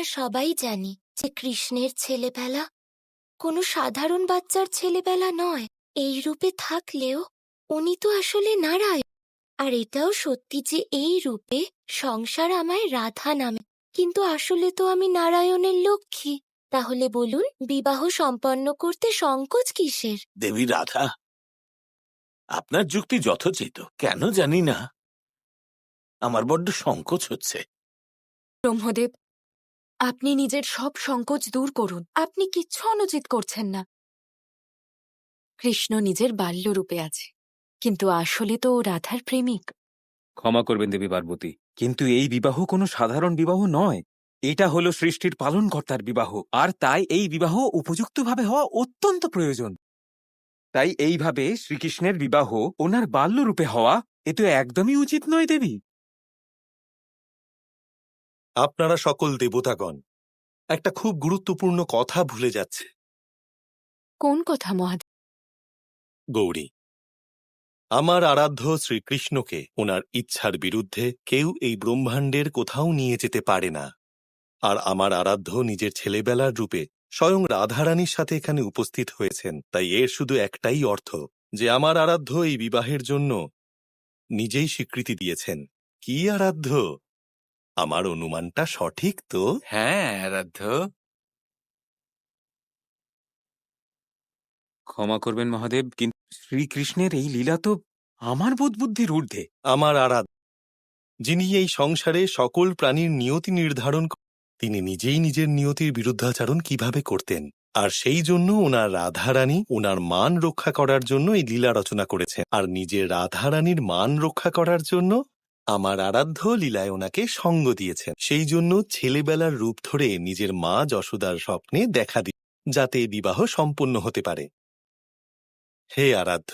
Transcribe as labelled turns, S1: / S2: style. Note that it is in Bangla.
S1: আমরা সবাই জানি যে কৃষ্ণের ছেলেবেলা কোনো সাধারণ বাচ্চার ছেলেবেলা নয়। এই রূপে থাকলেও উনি তো আসলে নারায়ণ। আর এটাও সত্যি যে এই রূপে সংসার আমায় রাধা নামে। কিন্তু আসলে তো আমি নারায়ণের লক্ষ্মী। তাহলে বলুন বিবাহ সম্পন্ন করতে সংকোচ কিসের?
S2: দেবী রাধা আপনার যুক্তি যথোচিত। কেন জানি না। আমার বড্ড সংকোচ হচ্ছে।
S3: ব্রহ্মদেব আপনি নিজের সব সংকোচ দূর করুন। আপনি কিচ্ছু অনুচিত করছেন না। কৃষ্ণ নিজের বাল্যরূপে আছে। কিন্তু আসলে তো ও রাধার প্রেমিক।
S4: ক্ষমা করবেন দেবী পার্বতী। কিন্তু এই বিবাহ কোনো সাধারণ বিবাহ নয়। এটা হলো সৃষ্টির পালনকর্তার বিবাহ। আর তাই এই বিবাহ উপযুক্তভাবে হওয়া অত্যন্ত প্রয়োজন। তাই এইভাবে শ্রীকৃষ্ণের বিবাহ ওনার বাল্যরূপে হওয়া এ তো একদমই উচিত নয় দেবী।
S5: আপনারা সকল দেবতাগণ একটা খুব গুরুত্বপূর্ণ কথা ভুলে যাচ্ছে।
S3: কোন কথা মহাদেব?
S5: গৌরী আমার আরাধ্য শ্রীকৃষ্ণকে ওনার ইচ্ছার বিরুদ্ধে কেউ এই ব্রহ্মাণ্ডের কোথাও নিয়ে যেতে পারে না। আর আমার আরাধ্য নিজের ছেলেবেলার রূপে স্বয়ং রাধারানীর সাথে এখানে উপস্থিত হয়েছেন তাই এর শুধু একটাই অর্থ যে আমার আরাধ্য এই বিবাহের জন্য নিজেই স্বীকৃতি দিয়েছেন। কি আরাধ্য? আমার অনুমানটা সঠিক তো?
S2: হ্যাঁ আরাধ্য।
S4: ক্ষমা করবেন মহাদেব কিন্তু শ্রীকৃষ্ণের এই লীলা তো আমার বোধ বুদ্ধির ঊর্ধ্বে।
S5: আমার আরাধ যিনি এই সংসারে সকল প্রাণীর নিয়তি নির্ধারণ তিনি নিজেই নিজের নিয়তির বিরুদ্ধাচরণ কীভাবে করতেন? আর সেই জন্য ওনার রাধারানী ওনার মান রক্ষা করার জন্য এই লীলা রচনা করেছেন। আর নিজের রাধারানীর মান রক্ষা করার জন্য আমার আরাধ্য লীলায় ওনাকে সঙ্গ দিয়েছেন। সেই জন্য ছেলেবেলার রূপ ধরে নিজের মা যশোদার স্বপ্নে দেখা দি যাতে বিবাহ সম্পন্ন হতে পারে। হে আরাধ্য